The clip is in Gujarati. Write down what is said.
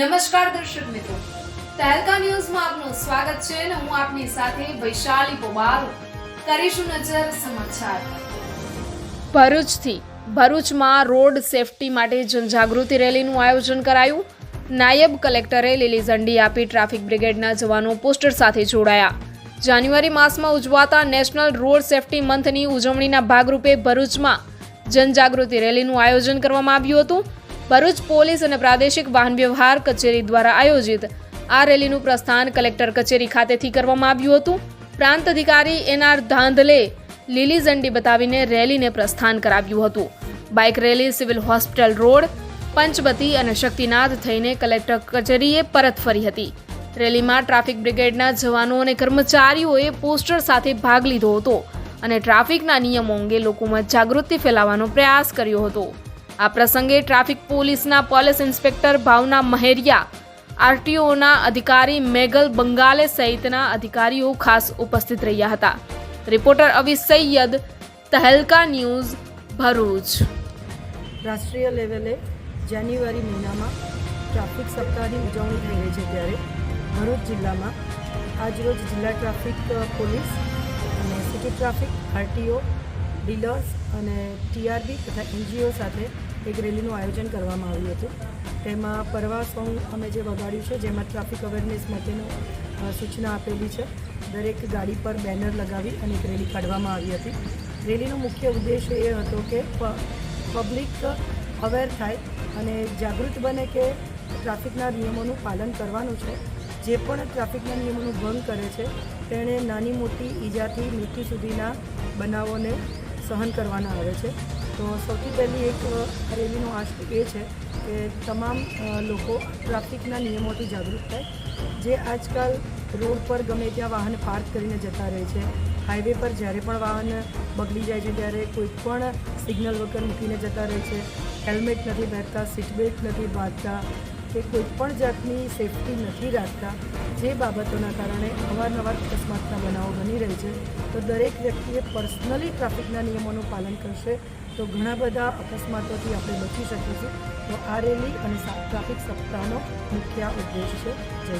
નમસ્કાર દર્શક મિત્રો. તહેલકા ન્યૂઝમાં આપનું સ્વાગત છે અને હું આપની સાથે વૈશાલી પોબારો કરીશું નજર સમાચાર. ભરૂચથી, ભરૂચમાં રોડ સેફટી માટે જનજાગૃતિ રેલીનું આયોજન કરાયું. નાયબ કલેક્ટરે લીલી ઝંડી આપી ટ્રાફિક બ્રિગેડના જવાનો પોસ્ટર સાથે જોડાયા. જાન્યુઆરી માસમાં ઉજવાતા નેશનલ રોડ સેફટી મંથની ઉજવણીના ભાગરૂપે ભરૂચમાં જનજાગૃતિ રેલીનું આયોજન કરવામાં આવ્યું હતું. ભરૂચ પોલીસ અને પ્રાદેશિક વાહન વ્યવહાર કચેરી દ્વારા આયોજિત આ રેલીનું પ્રસ્થાન કલેક્ટર કચેરી ખાતેથી કરવામાં આવ્યું હતું. પ્રાંત અધિકારી એનઆર ધાંધલે લીલી ઝંડી બતાવીને રેલીને પ્રસ્થાન કરાવ્યું હતું. Bike rally, civil hospital road Panchbatti અને શક્તિનાથ થઈને કલેક્ટર કચેરીએ પરત ફરી હતી. રેલીમાં ટ્રાફિક બ્રિગેડના જવાનો અને કર્મચારીઓએ પોસ્ટર સાથે ભાગ લીધો હતો અને ટ્રાફિકના નિયમો અંગે લોકોમાં જાગૃતિ ફેલાવવાનો પ્રયાસ કર્યો હતો. આ પ્રસંગે ટ્રાફિક પોલીસના પોલીસ ઇન્સ્પેક્ટર ભાવના મહેરિયા, આરટીઓના અધિકારી મેગલ બંગાલે સહિતના અધિકારીઓ ખાસ ઉપસ્થિત રહ્યા હતા. Reporter Avi Saiyed, Tehelka news, Bharuch. રાષ્ટ્રીય લેવલે જાન્યુઆરી મહિનામાં ટ્રાફિક સપ્તાહની ઉજવણી થઈ રહી છે ત્યારે ભરૂચ જિલ્લામાં આજરોજ જિલ્લા ટ્રાફિક પોલીસ અને સિટી ટ્રાફિક, આરટીઓ, ડીલર્સ અને ટીઆરબી તથા એનજીઓ સાથે એક રેલીનું આયોજન કરવામાં આવ્યું હતું. તેમાં પરવા સોંગ અમે જે વગાડ્યું છે, જેમાં ટ્રાફિક અવેરનેસ માટેનું સૂચના આપેલી છે. દરેક ગાડી પર બેનર લગાવી અને એક રેલી કાઢવામાં આવી હતી. રેલીનો મુખ્ય ઉદ્દેશ એ હતો કે પબ્લિક અવેર થાય અને જાગૃત બને કે ટ્રાફિકના નિયમોનું પાલન કરવાનું છે. જે પણ ટ્રાફિકના નિયમોનું ભંગ કરે છે, તેણે નાની મોટી ઈજાથી મૃત્યુ સુધીના બનાવોને સહન કરવાના આવે છે. તો સૌથી પહેલી એક રેલીનો આશય એ છે કે તમામ લોકો ટ્રાફિકના નિયમોથી જાગૃત થાય. જે આજકાલ રોડ પર ગમે ત્યાં વાહન પાર્ક કરીને જતા રહે છે. હાઈવે પર જ્યારે પણ વાહન બગડી જાય છે ત્યારે કોઈ પણ સિગ્નલ વગર મૂકીને જતા રહે છે. હેલ્મેટ નથી પહેરતા સીટબેલ્ટ નથી બાંધતા, કે કોઈ પણ જાતની સેફટી નથી રાખતા. જે બાબતોના કારણે અવારનવાર અકસ્માતના બનાવો બની રહે છે. તો દરેક વ્યક્તિએ પર્સનલી ટ્રાફિકના નિયમોનું પાલન કરશે. તો ઘણા બધા અકસ્માતોથી આપણે બચી શકીશું. તો આ રેલી અને ટ્રાફિક સપ્તાહનો મુખ્ય ઉદ્દેશ છે. જય